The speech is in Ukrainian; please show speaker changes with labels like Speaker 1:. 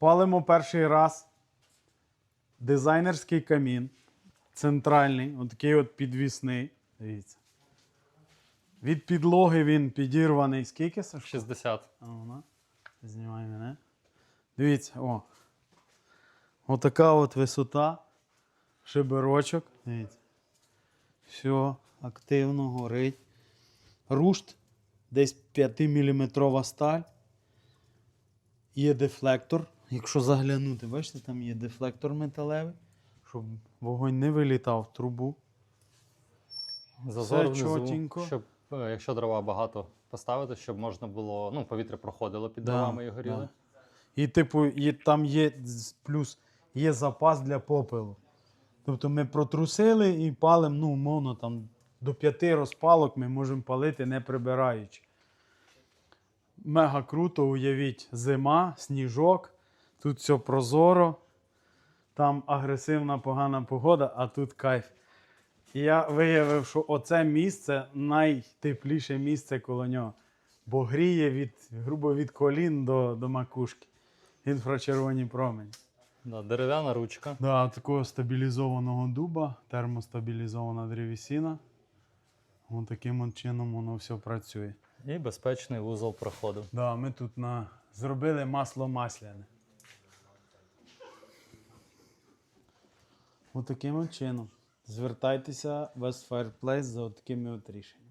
Speaker 1: Палимо перший раз. Дизайнерський камін. Центральний, отакий от підвісний. Дивіться. Від підлоги він підірваний. Скільки Сашко?
Speaker 2: 60.
Speaker 1: А вона. Знімай мене. Дивіться, о. Отака от висота. Шиберочок. Дивіться. Все, активно горить. Рушт. Десь 5-мм сталь. Є дефлектор. Якщо заглянути, бачите, там є дефлектор металевий, щоб вогонь не вилітав в трубу.
Speaker 2: Зазор
Speaker 1: Все
Speaker 2: внизу,
Speaker 1: чотенько.
Speaker 2: щоб е, якщо дрова багато поставити, щоб можна було, ну, повітря проходило під
Speaker 1: Да,
Speaker 2: дровами і горіли.
Speaker 1: да. І, типу, є, там є з- плюс є запас для попелу. Тобто ми протрусили і палимо, ну, умовно, там до п'яти розпалок ми можемо палити, не прибираючи. Мега круто, уявіть, зима, сніжок, тут все прозоро, там агресивна погана погода, а тут кайф. І я виявив, що оце місце найтепліше місце коло нього. Бо гріє від, грубо від колін до, до макушки. Інфрачервоні промені.
Speaker 2: Да, дерев'яна ручка.
Speaker 1: Да, такого стабілізованого дуба, термостабілізована древесина. Ось таким от чином воно все працює.
Speaker 2: І безпечний вузол проходу.
Speaker 1: Да, ми тут на... зробили масло масляне. Ось таким от чином. Звертайтеся в West Fireplace за такими от рішеннями.